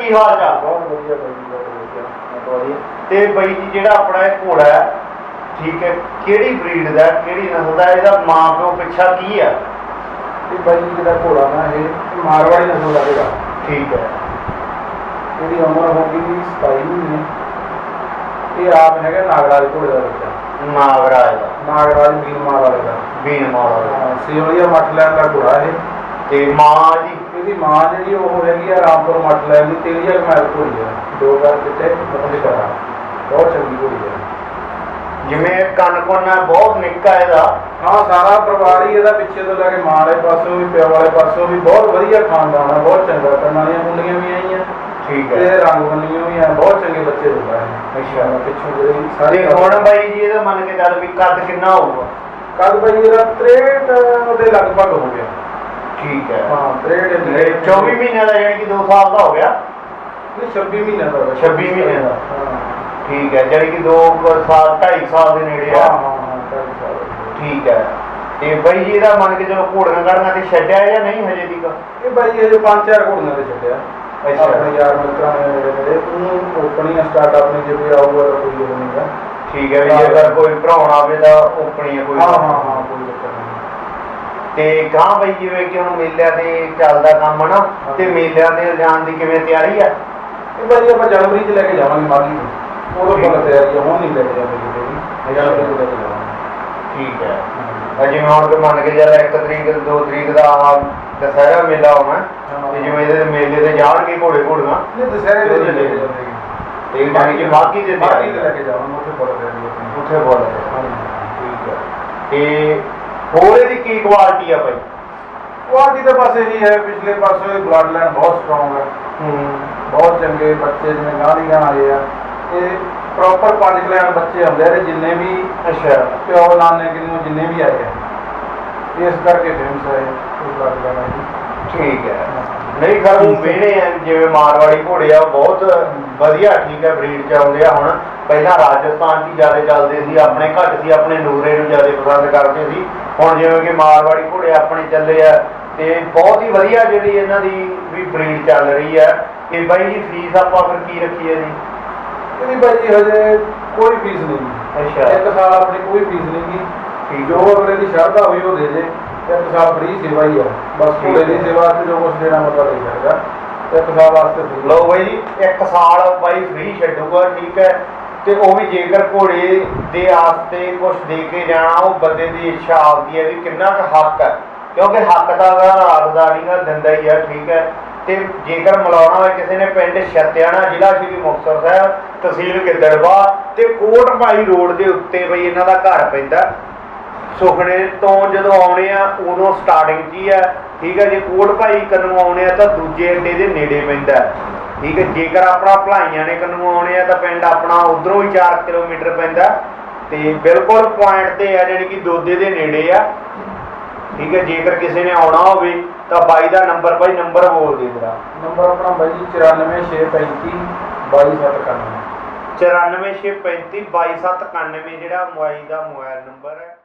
ਕੀ ਹਾਲ ਚਾਲ? ਬਹੁਤ ਵਧੀਆ ਬਾਈ ਜੀ ਬਹੁਤ ਵਧੀਆ। ਬਹੁਤ ਵਧੀਆ। ਤੇ ਬਾਈ ਜੀ ਜਿਹੜਾ ਆਪਣਾ ਇਹ ਘੋੜਾ ਹੈ ਠੀਕ ਹੈ ਕਿਹੜੀ ਬਰੀਡ ਦਾ ਹੈ, ਕਿਹੜੀ ਨਸਲ ਦਾ ਹੈ, ਇਹਦਾ ਮਾਂ ਪਿਓ ਪਿੱਛਾ ਕੀ ਹੈ? ਇਹ ਬਾਈ ਜੀ ਜਿਹੜਾ ਘੋੜਾ ਨਾ ਇਹ ਮਾਰਵਾੜੀ ਨਸਲ ਦਾ ਘੋੜਾ ਠੀਕ ਹੈ। ਇਹਦੀ ਉਮਰ ਹੋ ਗਈ 27 ਮਹੀਨੇ। ਇਹ ਆਪ ਹੈਗਾ ਨਾਗਰਾਜ ਘੋੜੇ ਦਾ ਬੱਚਾ। ਨਾਗਰਾਜ। ਦਾ ਨਾਗਰਾਜ ਵੀਰਮਾਰ ਵਾਲੇ ਦਾ। ਬੀਨ ਮਾੜਾ ਦਾ। ਹਾਂ, ਸਿਵਲੀਆ ਮੱਠ ਲੈਣ ਦਾ ਘੋੜਾ ਇਹ। ਤੇ ਮਾਂ ਜੀ ਇਹਦੀ ਮਾਂ ਜਿਹੜੀ ਉਹ ਹੈਗੀ ਆ ਰਾਮਪੁਰ ਮੱਠ ਲੈਣ ਦੀ ਤੇਲੀਆ ਕਮੈਲ ਘੋੜੀ ਆ। ਦੋ ਵਾਰ ਕਿਤੇ ਮਤਲਬ ਕਰਾ ਬਹੁਤ ਚੰਗੀ ਘੋੜੀ ਆ। ਜਿਵੇਂ ਕੰਨ ਕੋਨਾ ਬਹੁਤ ਨਿੱਕਾ ਇਹਦਾ। ਹਾਂ ਸਾਰਾ ਪਰਿਵਾਰ ਹੀ ਇਹਦਾ ਪਿੱਛੇ ਤੋਂ ਲੈ ਕੇ ਮਾਂ ਵਾਲੇ ਪਾਸੋਂ ਵੀ ਪਿਓ ਵਾਲੇ ਪਾਸੋਂ ਵੀ ਬਹੁਤ ਵਧੀਆ ਖਾਨਦਾਨ ਆ ਬਹੁਤ ਚੰਗਾ। ਕੰਨਾਂ ਦੀਆਂ ਕੁੰਡੀਆਂ ਵੀ ਆਈਆਂ। ਠੀਕ ਤੇ ਹੈ ਰੰਗ ਬੰਨੀਆਂ ਵੀ ਆ ਬਹੁਤ ਚੰਗੇ ਬੱਚੇ ਹੁੰਦਾ ਹੈ ਅੱਛਾ। ਪਿੱਛੋਂ ਜਿਹੜੇ ਤੇ ਸਾਰੇ ਹੁਣ ਬਾਈ ਜੀ ਇਹਦਾ ਮੰਨ ਕੇ ਚੱਲ ਵੀ ਕੱਦ ਕਿੰਨਾ ਹੋਊਗਾ? ਕੱਲ ਭਾਈ ਇਹਦਾ 63 ਦੇ ਲਗਭਗ ਹੋ ਗਿਆ। ਠੀਕ ਹੈ। ਹਾਂ 63 ਤੇ 24 ਮਹੀਨਿਆਂ ਦਾ ਯਾਨੀ ਕਿ 2 ਸਾਲ ਦਾ ਹੋ ਗਿਆ? ਨਹੀਂ 26 ਮਹੀਨੇ ਦਾ ਵਾ। 26 ਮਹੀਨੇ ਦਾ। ਹਾਂ। ਠੀਕ ਹੈ ਯਾਨੀ ਕਿ 2 ਸਾਲ 2.5 ਸਾਲ ਦੇ ਨੇੜੇ ਆ। ਠੀਕ ਹੈ। ਤੇ ਬਾਈ ਜੀ ਇਹਦਾ ਮੰਨ ਕੇ ਚਲੋ ਘੋੜੀਆਂ ਗੜੀਆਂ ਤੇ ਛੱਡਿਆ ਜਾਂ ਨਹੀਂ ਹਜੇ ਤੱਕ? ਇਹ ਭਾਈ ਇਹ ਜੋ ਪੰਜ ਚਾਰ ਘੋੜੀਆਂ ਤੇ ਛੱਡਿਆ। ਅੱਛਾ। ਆਪਣੇ ਯਾਰ ਮਿੱਤਰਾਂ ਨੇ ਜਿਹੜੇ ਜਿਹੜੇ ਉਹਨੂੰ ਓਪਨਿੰਗ ਸਟਾਰਟਅਪ ਨੇ ਜੇ ਕੋਈ ਆਊਗਾ ਤਾਂ ਕੋਈ ਉਹ ਨਹੀਂਗਾ ਠੀਕ ਹੈ ਵੀ ਜੇਕਰ ਕੋਈ ਭਰਾਉਣ ਆਵੇ ਤਾਂ ਓਪਣੀ ਹੈ ਕੋਈ ਹਾਂ ਹਾਂ ਹਾਂ ਕੋਈ ਚੱਕਰ ਨਹੀਂ। ਤੇ ਗਾਂ ਬਾਈ ਜਿਵੇਂ ਕਿ ਹੁਣ ਮੇਲਿਆਂ ਤੇ ਚੱਲਦਾ ਕੰਮ ਨਾ ਤੇ ਮੇਲਿਆਂ ਤੇ ਜਾਣ ਦੀ ਕਿਵੇਂ ਤਿਆਰੀ ਆ? ਇਹ ਭਾਈ ਆਪਾਂ ਜਨਵਰੀ ਚ ਲੈ ਕੇ ਜਾਵਾਂਗੇ ਮਾਗੀ ਤੋਂ। ਉਦੋਂ ਤਿਆਰੀ ਆ ਹੁਣ ਨਹੀਂ ਲੈ ਕੇ ਕਿਤੇ ਵੀ ਜਨਵਰੀ ਚ ਲੈ ਕੇ ਜਾਵਾਂਗੇ ਠੀਕ ਹੈ। ਜਿਵੇਂ ਹੁਣ ਮੰਨ ਕੇ ਚੱਲ 1 ਤਰੀਕ 2 ਤਰੀਕ ਦਾ ਦਸਹਿਰਾ ਮੇਲਾ ਹੋਣਾ ਤੇ ਜਿਵੇਂ ਇਹਦੇ ਮੇਲੇ ਤੇ ਜਾਣਗੇ ਘੋੜੇ ਘੋੜੀਆਂ? ਨਹੀਂ ਦੁਸਹਿਰੇ ਦੇ ਲੈ ਕੇ ਕਿ ਬਾਕੀ ਦੇ ਬਾਕੀ ਤੇ ਲੈ ਕੇ ਜਾਵਾਂਗੇ ਉੱਥੇ ਤਿਆਰੀ ਆਪਣੀ ਉੱਥੇ ਬੋਲ ਹਾਂਜੀ। ਠੀਕ ਹੈ। ਤੇ ਹੋਰ ਇਹਦੀ ਕੀ ਕੁਆਲਿਟੀ ਆ ਬਾਈ? ਕੁਆਲਿਟੀ ਤਾਂ ਬਸ ਇਹੀ ਹੈ ਪਿਛਲੇ ਪਾਸੋਂ ਬਲੱਡ ਲਾਈਨ ਬਹੁਤ ਸਟਰੋਂਗ ਹੈ। ਬਹੁਤ ਚੰਗੇ ਬੱਚੇ ਜਿਵੇਂ ਗਾਂ ਦੀ ਗਾਂ ਆਏ ਆ। ਇਹ ਪ੍ਰੋਪਰ ਪੰਜ ਕਲਿਆਣ ਬੱਚੇ ਹੁੰਦੇ ਆ ਜਿੰਨੇ ਵੀ ਅੱਛਾ। ਪਿਓ ਨਾਨੇ ਕਿਨੂੰ ਜਿੰਨੇ ਵੀ ਆਏ ਆ। ਇਸ ਕਰਕੇ ਫੇਮਸ ਹੈ ਇਹ ਬਲੱਡ ਲਾਈਨ ਠੀਕ ਹੈ। ਨਹੀਂ ਖਰ ਉਹ ਵੇਣੇ ਆ ਜਿਵੇਂ ਮਾਰਵਾੜੀ ਘੋੜੇ ਆ ਬਹੁਤ ਵਧੀਆ ਠੀਕ ਹੈ ਬਰੀਡ ਚ ਆਉਂਦੇ ਆ ਹੁਣ। ਪਹਿਲਾਂ ਰਾਜਸਥਾਨ ਹੀ ਜ਼ਿਆਦਾ ਚੱਲਦੇ ਸੀ ਆਪਣੇ ਘੱਟ ਸੀ ਆਪਣੇ ਨੂਰੇ ਨੂੰ ਜ਼ਿਆਦਾ ਪਸੰਦ ਕਰਦੇ ਸੀ। ਹੁਣ ਜਿਵੇਂ ਕਿ ਮਾਰਵਾੜੀ ਘੋੜੇ ਆਪਣੇ ਚੱਲੇ ਆ ਤੇ ਬਹੁਤ ਹੀ ਵਧੀਆ ਜਿਹੜੀ ਇਹਨਾਂ ਦੀ ਵੀ ਬਰੀਡ ਚੱਲ ਰਹੀ ਹੈ ਤੇ ਬਾਈ ਜੀ ਫੀਸ ਆਪਾਂ ਫਿਰ ਕੀ ਰੱਖੀ ਹੈ ਜੀ ਇਹਦੀ ਬਾਈ ਜੀ ਹਜੇ ਕੋਈ ਫੀਸ ਨਹੀਂ। ਅੱਛਾ। ਇੱਕ ਸਾਲ ਆਪਣੀ ਕੋਈ ਫੀਸ ਨਹੀਂ ਗੀ। ਜੋ ਅਗਲੇ ਦੀ ਸ਼ਰਧਾ ਹੋਈ ਉਹ ਦੇ ਦੇ ਇੱਕ ਸਾਲ ਫ੍ਰੀ ਸੇਵਾ ਹੀ ਆ। ਬਸ ਠੀਕ ਘੋੜੇ ਦੀ ਹੈ। ਸੇਵਾ ਤੇ ਜੋ ਕੁਛ ਦੇਣਾ ਮਤਲਬ ਦੇ ਸਕਦਾ ਤੇ ਇੱਕ ਸਾਲ ਵਾਸਤੇ free। ਲਓ ਬਾਈ ਜੀ ਇੱਕ ਸਾਲ ਬਾਈ ਫ੍ਰੀ ਛੱਡੂਗਾ ਠੀਕ ਹੈ। ਤੇ ਉਹ ਵੀ ਜੇਕਰ ਘੋੜੇ ਦੇ ਆਸਤੇ ਕੁਝ ਦੇ ਕੇ ਜਾਣਾ ਉਹ ਬੰਦੇ ਦੀ ਇੱਛਾ ਆਪਦੀ ਹੈ ਵੀ ਕਿੰਨਾ ਕੁ ਹੱਕ ਹੈ। ਕਿਉਂਕਿ ਹੱਕ ਤਾਂ ਅਗਲਾ ਰੱਖਦਾ ਨਹੀਂਗਾ ਦਿੰਦਾ ਹੀ ਹੈ ਠੀਕ ਹੈ। ਤੇ ਜੇਕਰ ਮਿਲਾਉਣਾ ਹੋਵੇ ਕਿਸੇ ਨੇ ਪਿੰਡ ਛੱਤਿਆਣਾ ਜ਼ਿਲ੍ਹਾ ਸ਼੍ਰੀ ਮੁਕਤਸਰ ਸਾਹਿਬ ਤਹਿਸੀਲ ਗਿੱਦੜਵਾ ਤੇ ਕੋਟ ਭਾਈ ਰੋਡ ਦੇ ਉੱਤੇ ਬਈ ਇਹਨਾਂ ਦਾ ਘਰ ਪੈਂਦਾ। ਸੁਖਣੇ ਤੋਂ ਜਦੋਂ ਆਉਣੇ ਆ ਉਦੋਂ ਸਟਾਰਟਿੰਗ ਹੀ ਆ। ਠੀਕ ਹੈ ਜੇ ਕੋਟ ਭਾਈ ਕੰਨੂ ਆਉਣੇ ਆ ਤਾਂ ਦੂਜੇ ਅੱਡੇ ਦੇ ਨੇੜੇ ਪੈਂਦਾ। ਠੀਕ ਹੈ ਜੇਕਰ ਆਪਣਾ ਭਲਾਈਆਂ ਨੇ ਕੰਨੂ ਆਉਣੇ ਆ ਤਾਂ ਪਿੰਡ ਆਪਣਾ ਉਧਰੋਂ ਹੀ 4 ਕਿਲੋਮੀਟਰ ਪੈਂਦਾ ਤੇ ਬਿਲਕੁਲ ਪੁਆਇੰਟ ਤੇ ਆ ਜਿਹੜੀ ਕਿ ਦੋਦੇ ਦੇ ਨੇੜੇ ਆ। ਠੀਕ ਹੈ ਜੇਕਰ ਕਿਸੇ ਨੇ ਆਉਣਾ ਹੋਵੇ ਤਾਂ ਬਾਈ ਦਾ ਨੰਬਰ ਬਾਈ ਨੰਬਰ ਬੋਲ ਦੇ ਜਰਾ ਨੰਬਰ ਆਪਣਾ ਬਾਈ ਜੀ 94635 22791 94635 22791 ਜਿਹੜਾ ਮੋਬਾਈਲ ਦਾ ਮੋਬਾਈਲ ਨੰਬਰ ਹੈ।